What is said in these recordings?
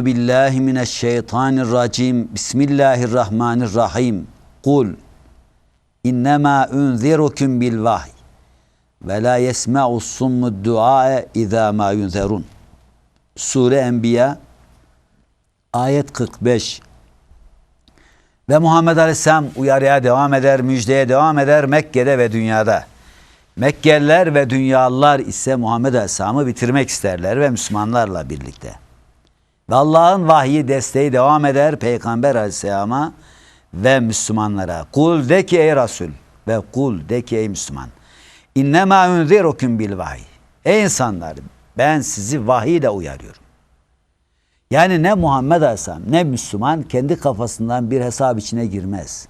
Euzu billahi mineşşeytanirracim. Bismillahirrahmanirrahim. Kul innema unzirukum bil vahy ve la yesma'u summu du'a iza ma yunzerun. Sure Enbiya ayet 45. Ve Muhammed Aleyhisselam uyarıya devam eder, müjdeye devam eder Mekke'de ve dünyada. Mekkeliler ve dünyalılar ise Muhammed Aleyhisselam'ı bitirmek isterler ve Müslümanlarla birlikte. Allah'ın vahyi desteği devam eder Peygamber Aleyhisselam'a ve Müslümanlara. Kul de ki ey Resul ve kul de ki ey Müslüman. İnnemâ unzirukum bil vahiy. Ey insanlar ben sizi vahiy ile uyarıyorum. Yani ne Muhammed Aleyhisselam ne Müslüman kendi kafasından bir hesap içine girmez.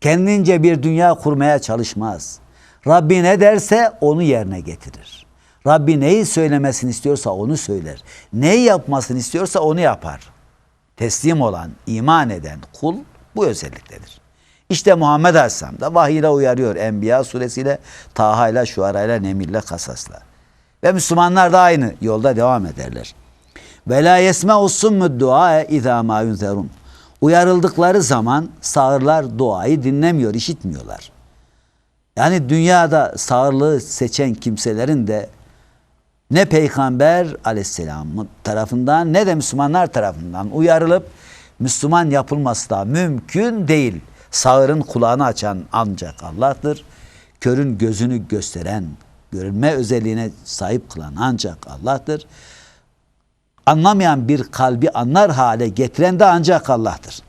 Kendince bir dünya kurmaya çalışmaz. Rabbi ne derse onu yerine getirir. Rabbi neyi söylemesini istiyorsa onu söyler. Neyi yapmasını istiyorsa onu yapar. Teslim olan, iman eden kul bu özelliktedir. İşte Muhammed Aleyhisselam da vahiy ile uyarıyor. Enbiya suresiyle, Taha ile, Şuara ile, Nemil ile, Kasas'la. Ve Müslümanlar da aynı yolda devam ederler. Ve la yesme'u summu dua izâ mâ yunzerun. Uyarıldıkları zaman sağırlar duayı dinlemiyor, işitmiyorlar. Yani dünyada sağırlığı seçen kimselerin de ne Peygamber aleyhisselam tarafından ne de Müslümanlar tarafından uyarılıp Müslüman yapılması da mümkün değil. Sağırın kulağını açan ancak Allah'tır. Körün gözünü gösteren, görünme özelliğine sahip kılan ancak Allah'tır. Anlamayan bir kalbi anlar hale getiren de ancak Allah'tır.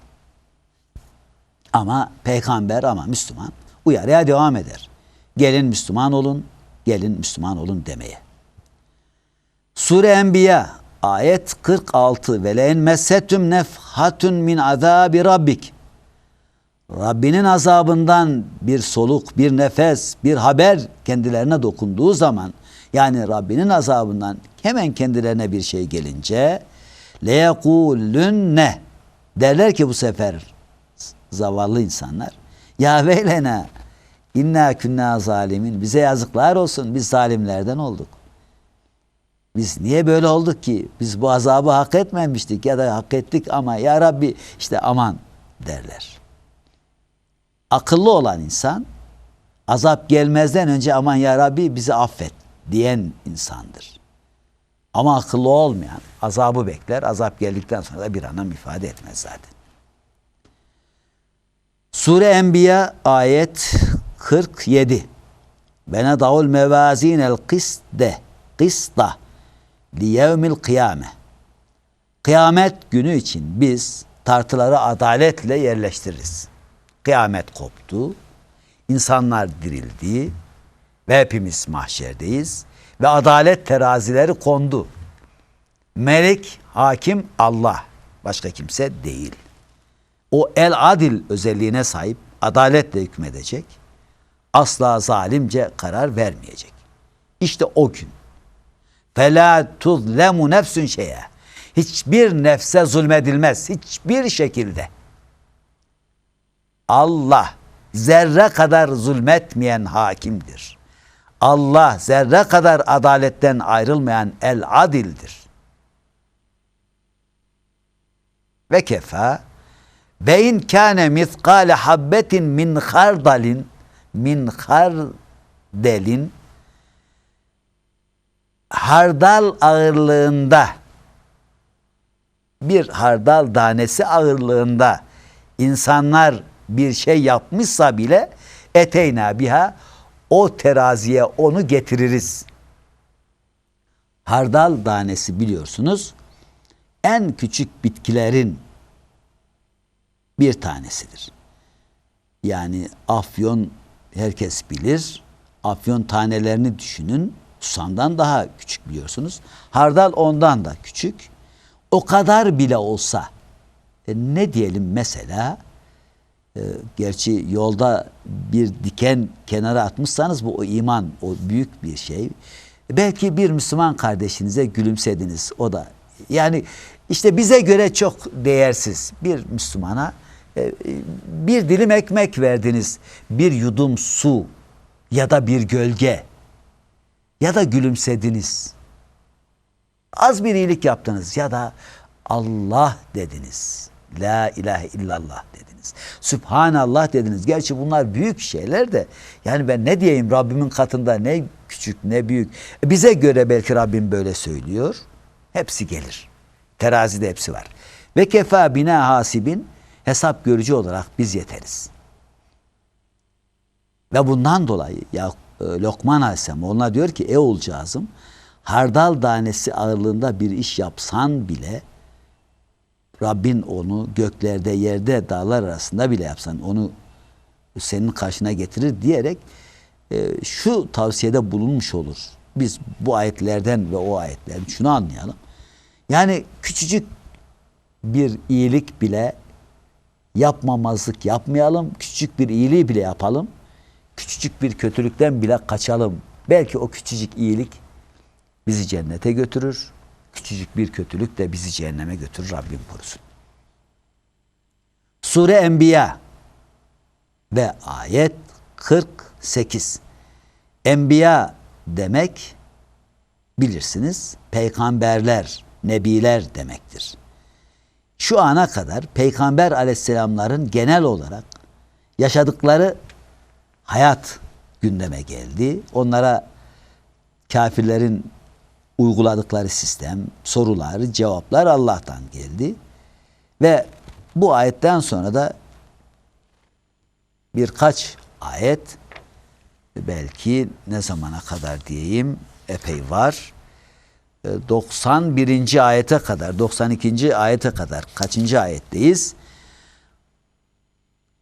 Ama peygamber ama Müslüman uyarıya devam eder. Gelin Müslüman olun, gelin Müslüman olun demeye. Sure Enbiya ayet 46 ve len messetüm nefhatun min azabi rabbik. Rabbinin azabından bir soluk, bir nefes, bir haber kendilerine dokunduğu zaman yani Rabbinin azabından hemen kendilerine bir şey gelince leyekulünne derler ki bu sefer zavallı insanlar ya veylena inna künna zalimin bize yazıklar olsun biz zalimlerden olduk. Biz niye böyle olduk ki? Biz bu azabı hak etmemiştik ya da hak ettik ama ya Rabbi işte aman derler. Akıllı olan insan azap gelmezden önce aman ya Rabbi bizi affet diyen insandır. Ama akıllı olmayan azabı bekler. Azap geldikten sonra da bir anlam ifade etmez zaten. Sure Enbiya ayet 47. Bena davul mevazinel kiste kista li yevmil kıyame. Kıyamet günü için biz tartıları adaletle yerleştiririz. Kıyamet koptu. insanlar dirildi ve hepimiz mahşerdeyiz ve adalet terazileri kondu. Melek, hakim Allah. Başka kimse değil. O el adil özelliğine sahip adaletle hükmedecek. Asla zalimce karar vermeyecek. İşte o gün. Fela tuzlemu nefsün şeye. Hiçbir nefse zulmedilmez. Hiçbir şekilde. Allah zerre kadar zulmetmeyen hakimdir. Allah zerre kadar adaletten ayrılmayan el adildir. Ve kefa beyin kâne miskale habbetin min hardalin min hardelin hardal ağırlığında bir hardal tanesi ağırlığında insanlar bir şey yapmışsa bile eteyna biha o teraziye onu getiririz. Hardal tanesi biliyorsunuz en küçük bitkilerin bir tanesidir. Yani afyon herkes bilir. Afyon tanelerini düşünün. Susamdan daha küçük biliyorsunuz. Hardal ondan da küçük. O kadar bile olsa e ne diyelim mesela e, gerçi yolda bir diken kenara atmışsanız bu o iman o büyük bir şey. Belki bir Müslüman kardeşinize gülümsediniz o da yani işte bize göre çok değersiz bir Müslümana e, bir dilim ekmek verdiniz, bir yudum su ya da bir gölge ya da gülümsediniz. Az bir iyilik yaptınız ya da Allah dediniz. La ilahe illallah dediniz. Sübhanallah dediniz. Gerçi bunlar büyük şeyler de yani ben ne diyeyim Rabbimin katında ne küçük ne büyük. E bize göre belki Rabbim böyle söylüyor. Hepsi gelir. Terazide hepsi var. Ve kefa bina hasibin hesap görücü olarak biz yeteriz. Ve bundan dolayı ya Lokman Aleyhisselam ona diyor ki ey oğulcağızım hardal tanesi ağırlığında bir iş yapsan bile Rabbin onu göklerde yerde dağlar arasında bile yapsan onu senin karşına getirir diyerek e, şu tavsiyede bulunmuş olur. Biz bu ayetlerden ve o ayetlerden şunu anlayalım. Yani küçücük bir iyilik bile yapmamazlık yapmayalım. Küçücük bir iyiliği bile yapalım. Küçücük bir kötülükten bile kaçalım. Belki o küçücük iyilik bizi cennete götürür. Küçücük bir kötülük de bizi cehenneme götürür. Rabbim korusun. Sure Enbiya ve ayet 48. Enbiya demek bilirsiniz peygamberler, nebiler demektir. Şu ana kadar peygamber aleyhisselamların genel olarak yaşadıkları hayat gündeme geldi. Onlara kafirlerin uyguladıkları sistem, sorular, cevaplar Allah'tan geldi. Ve bu ayetten sonra da birkaç ayet belki ne zamana kadar diyeyim epey var. 91. ayete kadar, 92. ayete kadar kaçıncı ayetteyiz?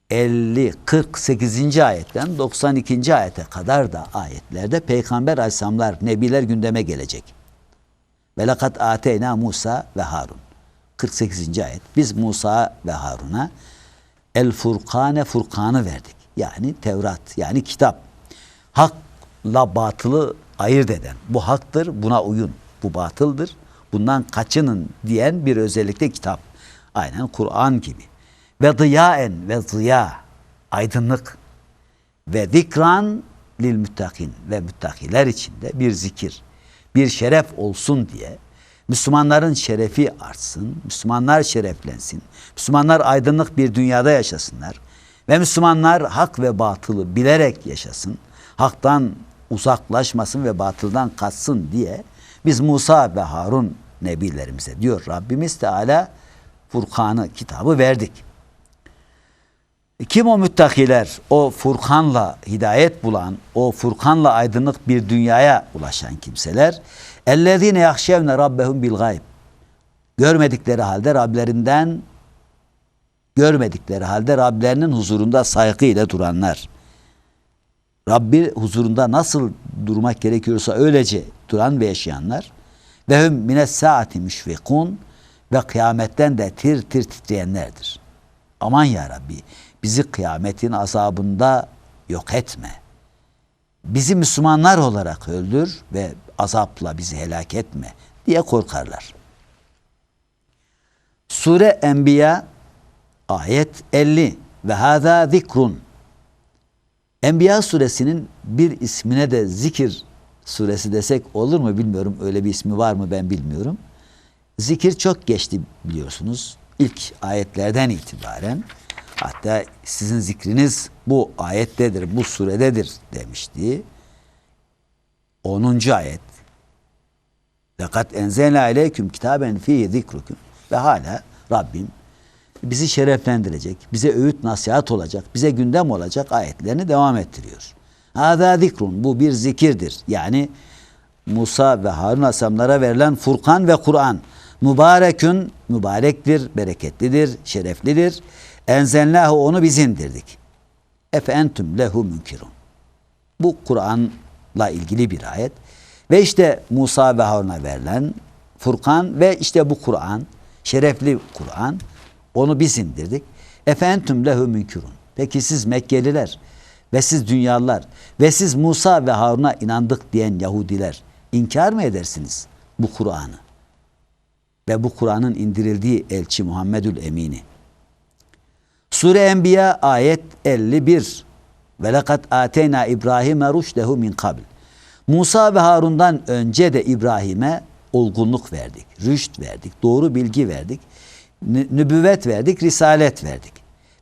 50, 48. ayetten 92. ayete kadar da ayetlerde peygamber aleyhisselamlar, nebiler gündeme gelecek. Ve lekat ateyna Musa ve Harun. 48. ayet. Biz Musa ve Harun'a el furkane furkanı verdik. Yani Tevrat yani kitap. Hakla batılı ayırt eden. Bu haktır buna uyun. Bu batıldır. Bundan kaçının diyen bir özellikle kitap. Aynen Kur'an gibi. Ve dıyaen ve ziya aydınlık ve zikran lil müttakin ve müttakiler içinde bir zikir, bir şeref olsun diye Müslümanların şerefi artsın, Müslümanlar şereflensin, Müslümanlar aydınlık bir dünyada yaşasınlar ve Müslümanlar hak ve batılı bilerek yaşasın, haktan uzaklaşmasın ve batıldan kaçsın diye biz Musa ve Harun nebilerimize diyor Rabbimiz Teala Furkan'ı kitabı verdik. Kim o müttakiler? O Furkan'la hidayet bulan, o Furkan'la aydınlık bir dünyaya ulaşan kimseler. Ellezine yahşevne rabbehum bil gayb. Görmedikleri halde Rablerinden görmedikleri halde Rablerinin huzurunda saygı ile duranlar. Rabbi huzurunda nasıl durmak gerekiyorsa öylece duran ve yaşayanlar. Ve hüm mines saati müşfikun ve kıyametten de tir tir titreyenlerdir. Aman ya Rabbi bizi kıyametin azabında yok etme. Bizi Müslümanlar olarak öldür ve azapla bizi helak etme diye korkarlar. Sure Enbiya ayet 50 ve hâzâ zikrun. Enbiya suresinin bir ismine de zikir suresi desek olur mu bilmiyorum. Öyle bir ismi var mı ben bilmiyorum. Zikir çok geçti biliyorsunuz. İlk ayetlerden itibaren hatta sizin zikriniz bu ayettedir, bu surededir demişti. 10. ayet. Fakat enzelna aleyküm kitaben fihi zikrukum. Ve hala Rabbim bizi şereflendirecek, bize öğüt nasihat olacak, bize gündem olacak ayetlerini devam ettiriyor. Hâzâ zikrun. Bu bir zikirdir. Yani Musa ve Harun Aleyhisselamlara verilen Furkan ve Kur'an. Mübarekün, mübarektir, bereketlidir, şereflidir. Enzelnâhu onu biz indirdik. Efe entüm lehu münkirun. Bu Kur'an'la ilgili bir ayet. Ve işte Musa ve Harun'a verilen Furkan ve işte bu Kur'an, şerefli Kur'an, onu biz indirdik. Efentüm lehu münkirun. Peki siz Mekkeliler ve siz dünyalılar ve siz Musa ve Harun'a inandık diyen Yahudiler inkar mı edersiniz bu Kur'an'ı? Ve bu Kur'an'ın indirildiği elçi Muhammedül Emin'i. Sure Enbiya ayet 51. Ve lekad ateyna İbrahim'e rüşdehu min kabl. Musa ve Harun'dan önce de İbrahim'e olgunluk verdik, rüşt verdik, doğru bilgi verdik, nü- nübüvvet verdik, risalet verdik.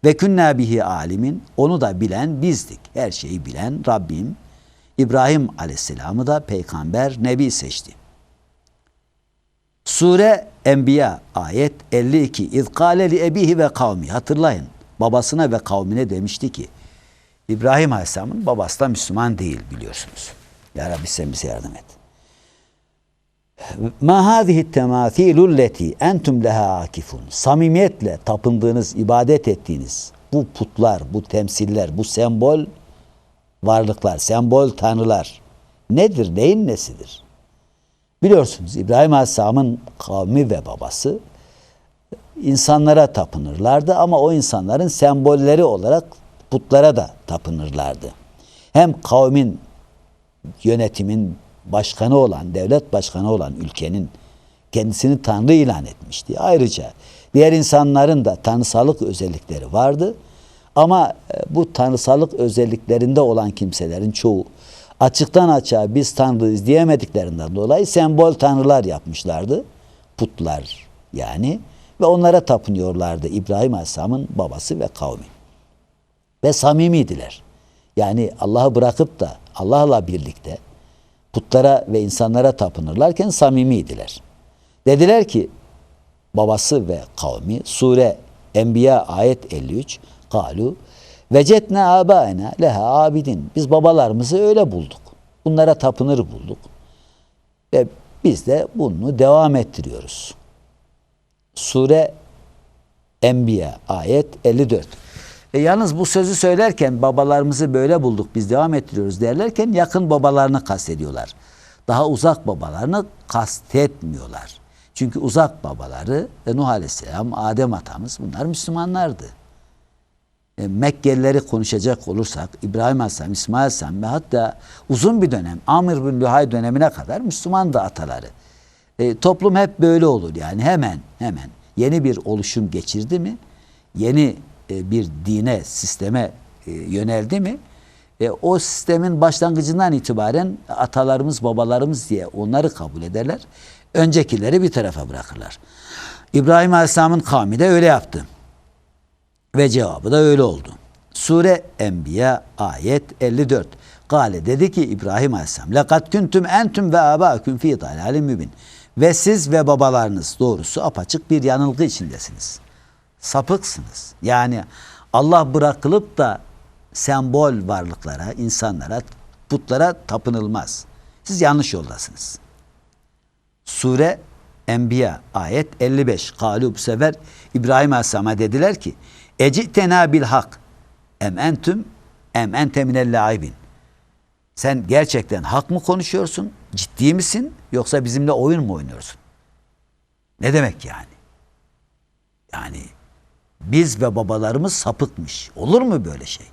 Ve künna bihi alimin, onu da bilen bizdik. Her şeyi bilen Rabbim, İbrahim aleyhisselamı da peygamber, nebi seçti. Sure Enbiya ayet 52. İz kâle li ebihi ve kavmi. Hatırlayın. Babasına ve kavmine demişti ki İbrahim Aleyhisselam'ın babası da Müslüman değil biliyorsunuz. Ya Rabbi sen bize yardım et. Ma hâzihi temâthîlü leti entum leha akifun. Samimiyetle tapındığınız, ibadet ettiğiniz bu putlar, bu temsiller, bu sembol varlıklar, sembol tanrılar nedir, neyin nesidir? Biliyorsunuz İbrahim Aleyhisselam'ın kavmi ve babası insanlara tapınırlardı ama o insanların sembolleri olarak putlara da tapınırlardı. Hem kavmin yönetimin başkanı olan, devlet başkanı olan ülkenin kendisini Tanrı ilan etmişti. Ayrıca diğer insanların da tanrısallık özellikleri vardı. Ama e, bu tanrısallık özelliklerinde olan kimselerin çoğu açıktan açığa biz Tanrıyız diyemediklerinden dolayı sembol tanrılar yapmışlardı. Putlar yani ve onlara tapınıyorlardı İbrahim Aleyhisselam'ın babası ve kavmi. Ve samimiydiler. Yani Allah'ı bırakıp da Allah'la birlikte putlara ve insanlara tapınırlarken samimiydiler. Dediler ki babası ve kavmi sure Enbiya ayet 53 kalu vecetne abaena leha abidin. Biz babalarımızı öyle bulduk. Bunlara tapınır bulduk. Ve biz de bunu devam ettiriyoruz. Sure Enbiya ayet 54. E yalnız bu sözü söylerken babalarımızı böyle bulduk biz devam ettiriyoruz derlerken yakın babalarını kastediyorlar. Daha uzak babalarını kastetmiyorlar. Çünkü uzak babaları e, Nuh Aleyhisselam, Adem atamız bunlar Müslümanlardı. E, Mekkelileri konuşacak olursak İbrahim Aleyhisselam, İsmail Aleyhisselam ve hatta uzun bir dönem Amir bin Luhay dönemine kadar Müslümandı ataları. E, toplum hep böyle olur yani hemen hemen yeni bir oluşum geçirdi mi yeni e, bir dine sisteme e, yöneldi mi e, o sistemin başlangıcından itibaren atalarımız babalarımız diye onları kabul ederler. Öncekileri bir tarafa bırakırlar. İbrahim Aleyhisselam'ın kavmi de öyle yaptı. Ve cevabı da öyle oldu. Sure Enbiya ayet 54. Gale dedi ki İbrahim Aleyhisselam lekad kuntum entüm ve abâküm fî dalâlim mübin. Ve siz ve babalarınız doğrusu apaçık bir yanılgı içindesiniz. Sapıksınız. Yani Allah bırakılıp da sembol varlıklara, insanlara, putlara tapınılmaz. Siz yanlış yoldasınız. Sure Enbiya ayet 55. Kalu bu sefer İbrahim Aleyhisselam'a dediler ki Ecitena bil hak em entüm em ente minel laibin. Sen gerçekten hak mı konuşuyorsun? Ciddi misin? Yoksa bizimle oyun mu oynuyorsun? Ne demek yani? Yani biz ve babalarımız sapıkmış. Olur mu böyle şey?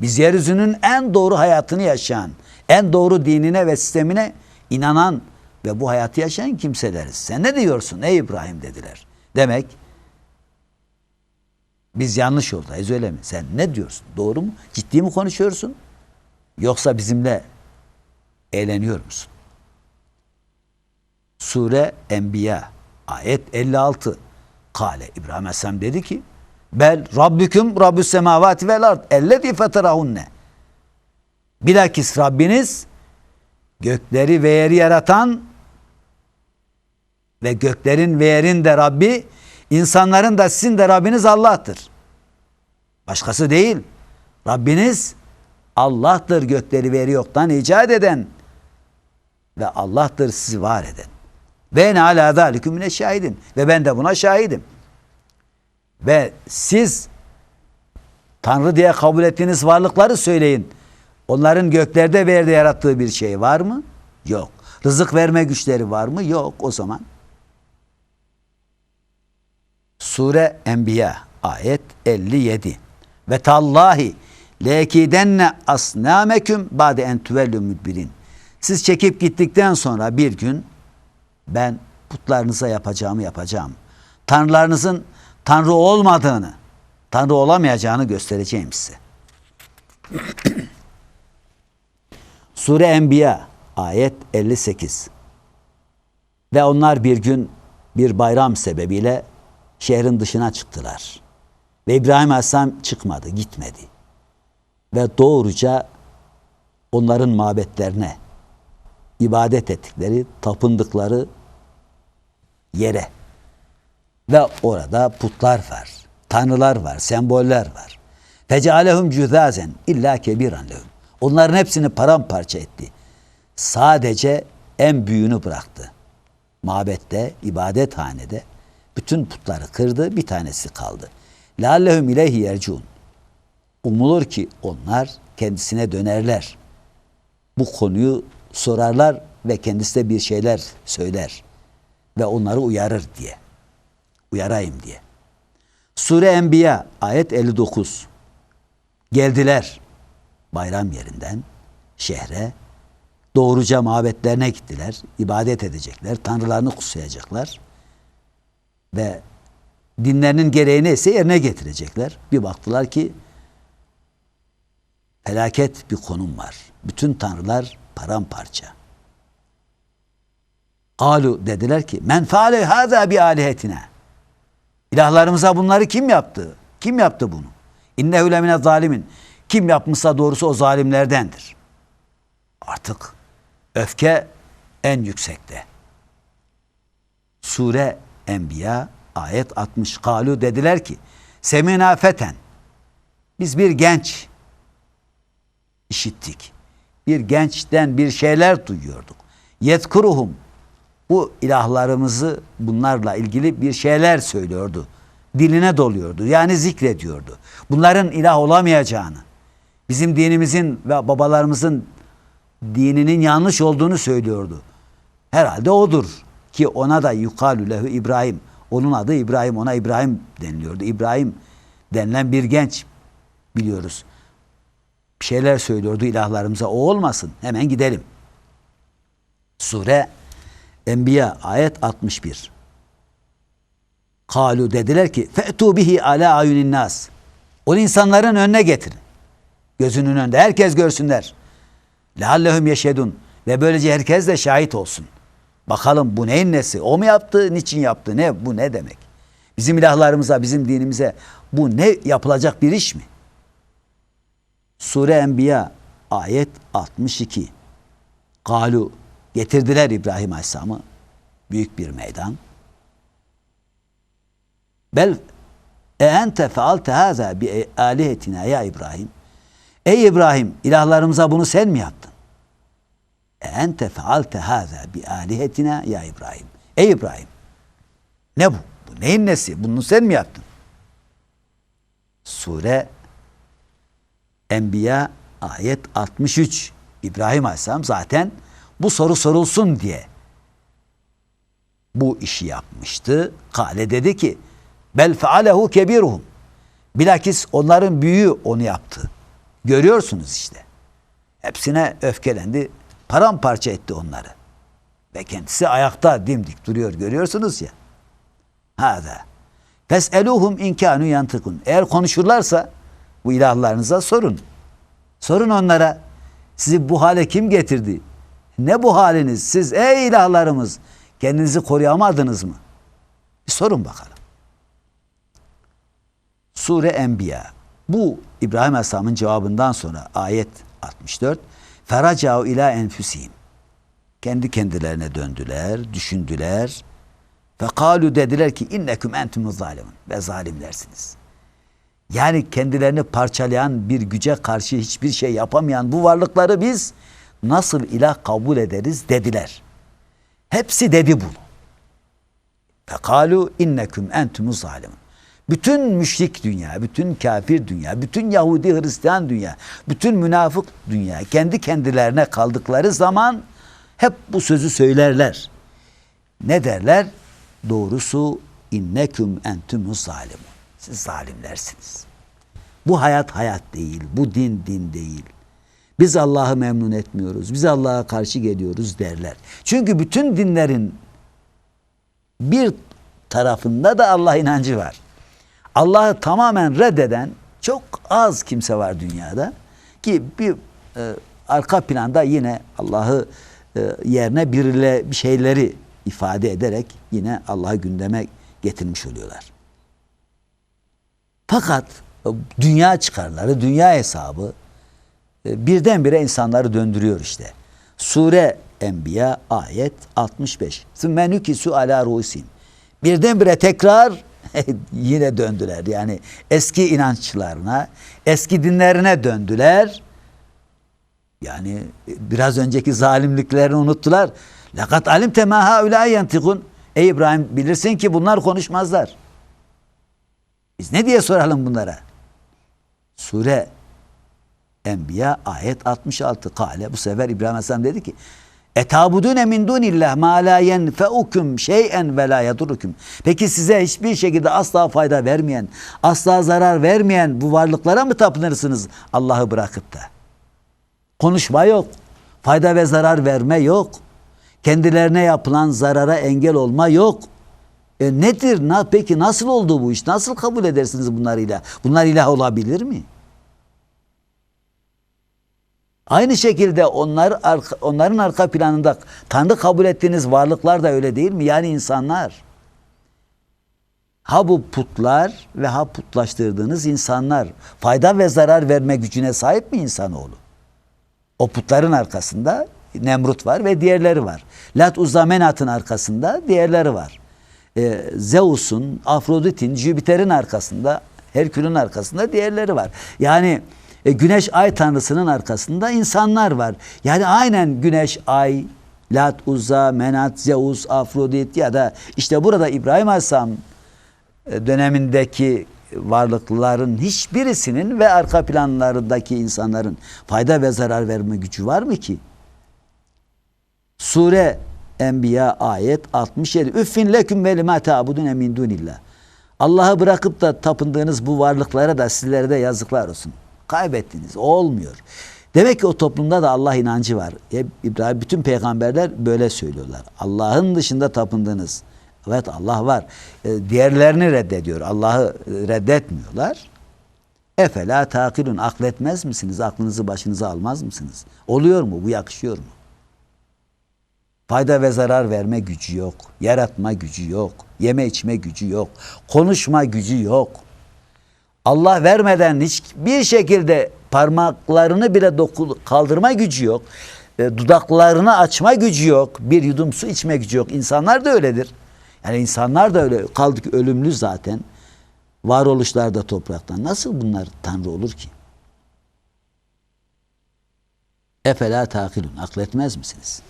Biz yeryüzünün en doğru hayatını yaşayan, en doğru dinine ve sistemine inanan ve bu hayatı yaşayan kimseleriz. Sen ne diyorsun ey İbrahim dediler. Demek biz yanlış yoldayız öyle mi? Sen ne diyorsun? Doğru mu? Ciddi mi konuşuyorsun? Yoksa bizimle eğleniyor musun? Sure Enbiya ayet 56 Kale İbrahim Aleyhisselam dedi ki Bel Rabbüküm Rabbüs semavati vel ard ellezî feterahunne Bilakis Rabbiniz gökleri ve yeri yaratan ve göklerin ve yerin de Rabbi insanların da sizin de Rabbiniz Allah'tır. Başkası değil. Rabbiniz Allah'tır gökleri ve yeri yoktan icat eden ve Allah'tır sizi var eden. Ve ne ala zaliküm mine şahidin. Ve ben de buna şahidim. Ve siz Tanrı diye kabul ettiğiniz varlıkları söyleyin. Onların göklerde ve yerde yarattığı bir şey var mı? Yok. Rızık verme güçleri var mı? Yok o zaman. Sure Enbiya ayet 57. Ve tallahi lekidenne asnameküm ba'de en tüvellü müdbirin. Siz çekip gittikten sonra bir gün ben putlarınıza yapacağımı yapacağım. Tanrılarınızın Tanrı olmadığını, Tanrı olamayacağını göstereceğim size. Sure Enbiya ayet 58. Ve onlar bir gün bir bayram sebebiyle şehrin dışına çıktılar. Ve İbrahim Aleyhisselam çıkmadı, gitmedi. Ve doğruca onların mabetlerine, ibadet ettikleri, tapındıkları yere ve orada putlar var, tanrılar var, semboller var. Fecealehum cüzazen illa kebiran lehum. Onların hepsini paramparça etti. Sadece en büyüğünü bıraktı. Mabette, ibadethanede bütün putları kırdı, bir tanesi kaldı. Lallehum ileyhi yercun. Umulur ki onlar kendisine dönerler. Bu konuyu sorarlar ve kendisi de bir şeyler söyler ve onları uyarır diye. Uyarayım diye. Sure Enbiya ayet 59. Geldiler bayram yerinden şehre. Doğruca mabetlerine gittiler. ibadet edecekler. Tanrılarını kutsayacaklar. Ve dinlerinin gereği neyse yerine getirecekler. Bir baktılar ki felaket bir konum var. Bütün tanrılar paramparça. Alu dediler ki men faale haza bi alihetina. İlahlarımıza bunları kim yaptı? Kim yaptı bunu? İnnehu lemine zalimin. Kim yapmışsa doğrusu o zalimlerdendir. Artık öfke en yüksekte. Sure Enbiya ayet 60. Kalu dediler ki Semina feten. Biz bir genç işittik. Bir gençten bir şeyler duyuyorduk. Yetkuruhum. Bu ilahlarımızı bunlarla ilgili bir şeyler söylüyordu. Diline doluyordu. Yani zikrediyordu. Bunların ilah olamayacağını, bizim dinimizin ve babalarımızın dininin yanlış olduğunu söylüyordu. Herhalde odur ki ona da yukalü lehu İbrahim. Onun adı İbrahim, ona İbrahim deniliyordu. İbrahim denilen bir genç biliyoruz. Bir şeyler söylüyordu ilahlarımıza. O olmasın. Hemen gidelim. Sure Enbiya ayet 61. Kalu dediler ki fe'tu bihi ala ayunin nas. Onu insanların önüne getirin. Gözünün önünde herkes görsünler. Leallehum yeşedun ve böylece herkes de şahit olsun. Bakalım bu neyin nesi? O mu yaptı? Niçin yaptı? Ne bu ne demek? Bizim ilahlarımıza, bizim dinimize bu ne yapılacak bir iş mi? Sure Enbiya ayet 62. Kalu getirdiler İbrahim Aleyhisselam'ı büyük bir meydan. Bel e ente fealte haza bi alihetina ya İbrahim. Ey İbrahim ilahlarımıza bunu sen mi yaptın? E ente fealte haza bi alihetina ya İbrahim. Ey İbrahim. Ne bu? Bu neyin nesi? Bunu sen mi yaptın? Sure Enbiya ayet 63. İbrahim Aleyhisselam zaten bu soru sorulsun diye bu işi yapmıştı. Kale dedi ki bel fealehu kebiruhum. Bilakis onların büyüğü onu yaptı. Görüyorsunuz işte. Hepsine öfkelendi. Paramparça etti onları. Ve kendisi ayakta dimdik duruyor görüyorsunuz ya. Hada. Fes'eluhum inkanu yantıkun. Eğer konuşurlarsa bu ilahlarınıza sorun. Sorun onlara. Sizi bu hale kim getirdi? Ne bu haliniz? Siz ey ilahlarımız kendinizi koruyamadınız mı? Bir sorun bakalım. Sure Enbiya. Bu İbrahim Aleyhisselam'ın cevabından sonra ayet 64. Feracau ila enfüsihim. Kendi kendilerine döndüler, düşündüler. Fekalu dediler ki inneküm entumuz zalimun ve zalimlersiniz. Yani kendilerini parçalayan bir güce karşı hiçbir şey yapamayan bu varlıkları biz nasıl ilah kabul ederiz dediler. Hepsi dedi bunu. Fekalu inneküm entumuz zalimun. Bütün müşrik dünya, bütün kafir dünya, bütün Yahudi Hristiyan dünya, bütün münafık dünya kendi kendilerine kaldıkları zaman hep bu sözü söylerler. Ne derler? Doğrusu inneküm entümüz zalimun. Siz zalimlersiniz. Bu hayat hayat değil, bu din din değil. Biz Allah'ı memnun etmiyoruz, biz Allah'a karşı geliyoruz derler. Çünkü bütün dinlerin bir tarafında da Allah inancı var. Allah'ı tamamen reddeden çok az kimse var dünyada ki bir e, arka planda yine Allah'ı e, yerine biriyle bir şeyleri ifade ederek yine Allah'ı gündeme getirmiş oluyorlar. Fakat e, dünya çıkarları, dünya hesabı e, birdenbire insanları döndürüyor işte. Sure Enbiya ayet 65. Menükisu ala rusim. Birdenbire tekrar yine döndüler. Yani eski inançlarına, eski dinlerine döndüler. Yani e, biraz önceki zalimliklerini unuttular. Lakat alim tema haula yentikun. Ey İbrahim bilirsin ki bunlar konuşmazlar. Biz ne diye soralım bunlara? Sure Enbiya ayet 66 kale bu sefer İbrahim Aleyhisselam dedi ki Etabudune min dunillah ma la yenfeukum şey'en ve la yadurrukum. Peki size hiçbir şekilde asla fayda vermeyen, asla zarar vermeyen bu varlıklara mı tapınırsınız Allah'ı bırakıp da? Konuşma yok. Fayda ve zarar verme yok. Kendilerine yapılan zarara engel olma yok. E nedir? Na, peki nasıl oldu bu iş? Nasıl kabul edersiniz bunlar ilah? Bunlar ilah olabilir mi? Aynı şekilde onlar onların arka planında Tanrı kabul ettiğiniz varlıklar da öyle değil mi? Yani insanlar. Ha bu putlar ve ha putlaştırdığınız insanlar fayda ve zarar verme gücüne sahip mi insanoğlu? O putların arkasında Nemrut var ve diğerleri var. Lat Uzamenat'ın arkasında diğerleri var. Ee, Zeus'un, Afrodit'in, Jüpiter'in arkasında, Herkül'ün arkasında diğerleri var. Yani e, güneş ay tanrısının arkasında insanlar var. Yani aynen güneş ay, Lat, Uzza, Menat, Zeus, Afrodit ya da işte burada İbrahim Aleyhisselam e, dönemindeki varlıkların hiçbirisinin ve arka planlarındaki insanların fayda ve zarar verme gücü var mı ki? Sure Enbiya ayet 67. Üffin leküm ve lima ta'budun min dunillah. Allah'ı bırakıp da tapındığınız bu varlıklara da sizlere de yazıklar olsun. Kaybettiniz. Olmuyor. Demek ki o toplumda da Allah inancı var. İbrahim bütün peygamberler böyle söylüyorlar. Allah'ın dışında tapındığınız. Evet Allah var. E, diğerlerini reddediyor. Allah'ı reddetmiyorlar. Efela takilun. Akletmez misiniz? Aklınızı başınıza almaz mısınız? Oluyor mu? Bu yakışıyor mu? Fayda ve zarar verme gücü yok. Yaratma gücü yok. Yeme içme gücü yok. Konuşma gücü yok. Allah vermeden hiçbir şekilde parmaklarını bile doku, kaldırma gücü yok. E, dudaklarını açma gücü yok. Bir yudum su içme gücü yok. İnsanlar da öyledir. Yani insanlar da öyle. Kaldık ölümlü zaten. Varoluşlar da topraktan. Nasıl bunlar Tanrı olur ki? Efela takilun. Akletmez misiniz?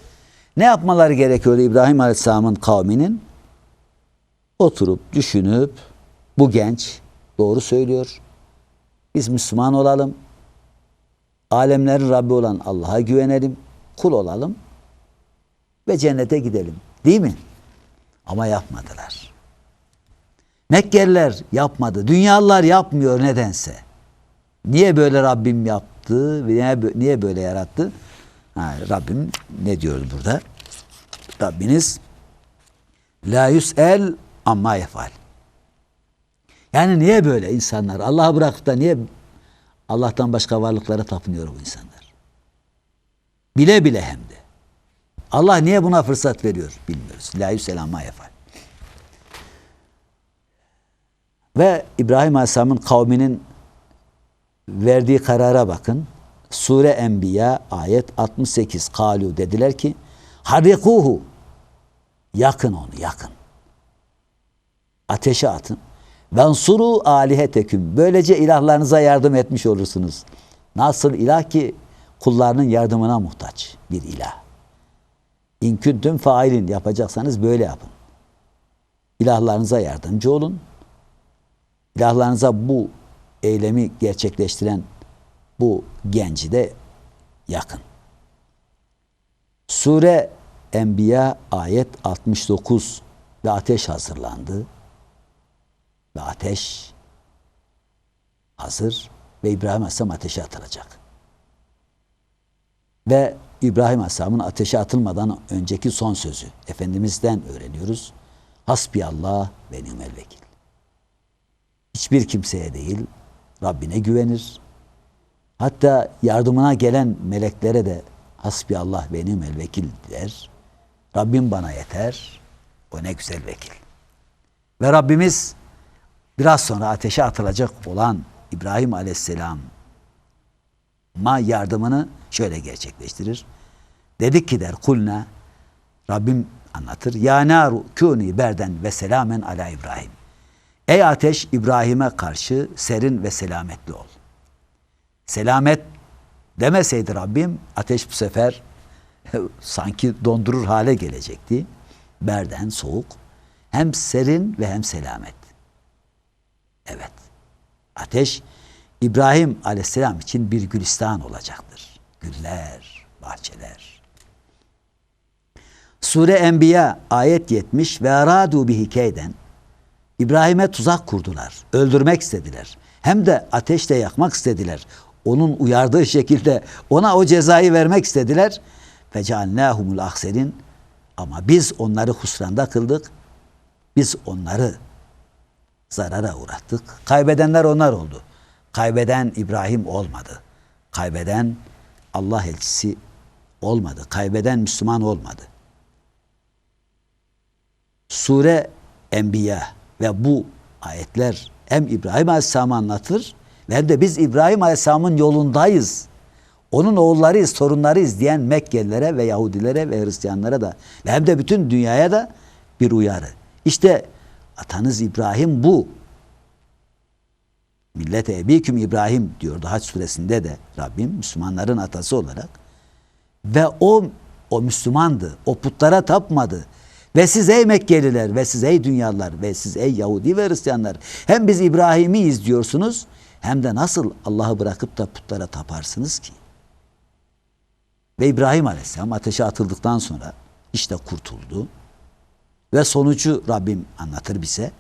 Ne yapmaları gerekiyordu İbrahim Aleyhisselam'ın kavminin? Oturup, düşünüp, bu genç doğru söylüyor. Biz Müslüman olalım. Alemlerin Rabbi olan Allah'a güvenelim. Kul olalım. Ve cennete gidelim. Değil mi? Ama yapmadılar. Mekkeliler yapmadı. Dünyalılar yapmıyor nedense. Niye böyle Rabbim yaptı? Niye böyle yarattı? Ha, Rabbim ne diyor burada? Rabbiniz la yüsel amma yefal. Yani niye böyle insanlar? Allah'ı bırakıp da niye Allah'tan başka varlıklara tapınıyor bu insanlar? Bile bile hem de. Allah niye buna fırsat veriyor bilmiyoruz. La yüsel amma yefal. Ve İbrahim Aleyhisselam'ın kavminin verdiği karara bakın. Sure Enbiya ayet 68 kalu dediler ki harikuhu yakın onu yakın. Ateşe atın. Vensuru aliheteküm. Böylece ilahlarınıza yardım etmiş olursunuz. Nasıl ilah ki kullarının yardımına muhtaç bir ilah. İnküntüm failin yapacaksanız böyle yapın. İlahlarınıza yardımcı olun. İlahlarınıza bu eylemi gerçekleştiren bu genci de yakın. Sure Enbiya ayet 69 ve ateş hazırlandı. Ve ateş hazır ve İbrahim Aleyhisselam ateşe atılacak. Ve İbrahim Aleyhisselam'ın ateşe atılmadan önceki son sözü Efendimiz'den öğreniyoruz. Hasbiyallah ve nimel vekil. Hiçbir kimseye değil Rabbine güvenir, Hatta yardımına gelen meleklere de hasbi Allah benim el vekil der. Rabbim bana yeter. O ne güzel vekil. Ve Rabbimiz biraz sonra ateşe atılacak olan İbrahim Aleyhisselam ma yardımını şöyle gerçekleştirir. Dedik ki der kulna Rabbim anlatır. Ya naru kuni berden ve selamen ala İbrahim. Ey ateş İbrahim'e karşı serin ve selametli ol. Selamet demeseydi Rabbim ateş bu sefer sanki dondurur hale gelecekti. Berden soğuk. Hem serin ve hem selamet. Evet. Ateş İbrahim aleyhisselam için bir gülistan olacaktır. Güller, bahçeler. Sure Enbiya ayet 70 ve aradu bihi keyden İbrahim'e tuzak kurdular. Öldürmek istediler. Hem de ateşle yakmak istediler. Onun uyardığı şekilde ona o cezayı vermek istediler. Fecealnâhumul ahserin ama biz onları husranda kıldık. Biz onları zarara uğrattık. Kaybedenler onlar oldu. Kaybeden İbrahim olmadı. Kaybeden Allah elçisi olmadı. Kaybeden Müslüman olmadı. Sure Enbiya ve bu ayetler hem İbrahim Aleyhisselam'ı anlatır ve hem de biz İbrahim Aleyhisselam'ın yolundayız. Onun oğullarıyız, torunlarıyız diyen Mekkelilere ve Yahudilere ve Hristiyanlara da ve hem de bütün dünyaya da bir uyarı. İşte atanız İbrahim bu. Millete ebiküm İbrahim diyor Haç suresinde de Rabbim Müslümanların atası olarak. Ve o o Müslümandı. O putlara tapmadı. Ve siz ey Mekkeliler ve siz ey dünyalar ve siz ey Yahudi ve Hristiyanlar hem biz İbrahim'i izliyorsunuz hem de nasıl Allah'ı bırakıp da putlara taparsınız ki? Ve İbrahim Aleyhisselam ateşe atıldıktan sonra işte kurtuldu. Ve sonucu Rabbim anlatır bize.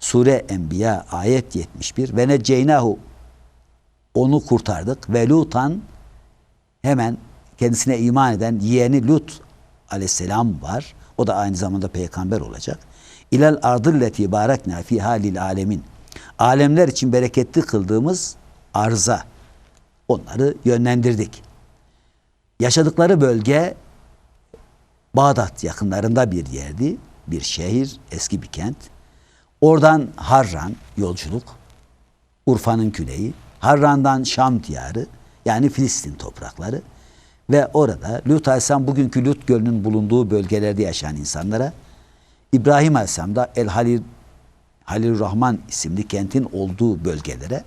Sure Enbiya ayet 71 ve neceynahu onu kurtardık ve Lutan hemen kendisine iman eden yeğeni Lut aleyhisselam var. O da aynı zamanda peygamber olacak. İlel ardilleti barakna fi halil alemin. Alemler için bereketli kıldığımız arza. Onları yönlendirdik. Yaşadıkları bölge Bağdat yakınlarında bir yerdi. Bir şehir, eski bir kent. Oradan Harran yolculuk. Urfa'nın küneyi. Harran'dan Şam diyarı yani Filistin toprakları. Ve orada Lut Aleyhisselam bugünkü Lut Gölü'nün bulunduğu bölgelerde yaşayan insanlara İbrahim Aleyhisselam da El Halil Halil Rahman isimli kentin olduğu bölgelere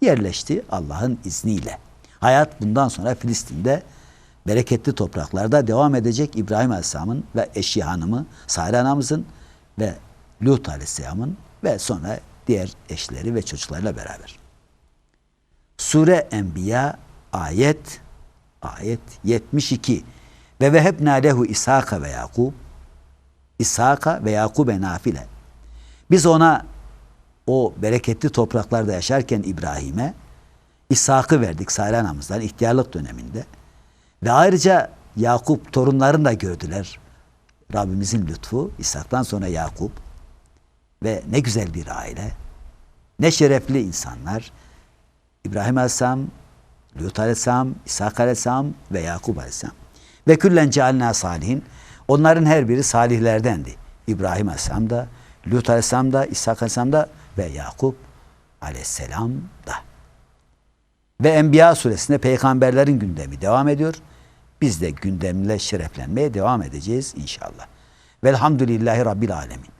yerleşti Allah'ın izniyle. Hayat bundan sonra Filistin'de bereketli topraklarda devam edecek İbrahim Aleyhisselam'ın ve eşi hanımı Sare anamızın ve Lut Aleyhisselam'ın ve sonra diğer eşleri ve çocuklarıyla beraber. Sure Enbiya ayet ayet 72 ve vehebna lehu İshaka ve Yakub İshaka ve Yakub'e nafile. Biz ona o bereketli topraklarda yaşarken İbrahim'e İshak'ı verdik Sare anamızdan ihtiyarlık döneminde. Ve ayrıca Yakup torunlarını da gördüler. Rabbimizin lütfu İshak'tan sonra Yakup ve ne güzel bir aile. Ne şerefli insanlar. İbrahim Aleyhisselam, Lut Aleyhisselam, İshak Aleyhisselam ve Yakup Aleyhisselam. Ve küllen cealna salihin. Onların her biri salihlerdendi. İbrahim Aleyhisselam da, Lut Aleyhisselam da, İshak Aleyhisselam da ve Yakup Aleyhisselam da. Ve Enbiya suresinde peygamberlerin gündemi devam ediyor. Biz de gündemle şereflenmeye devam edeceğiz inşallah. Velhamdülillahi Rabbil Alemin.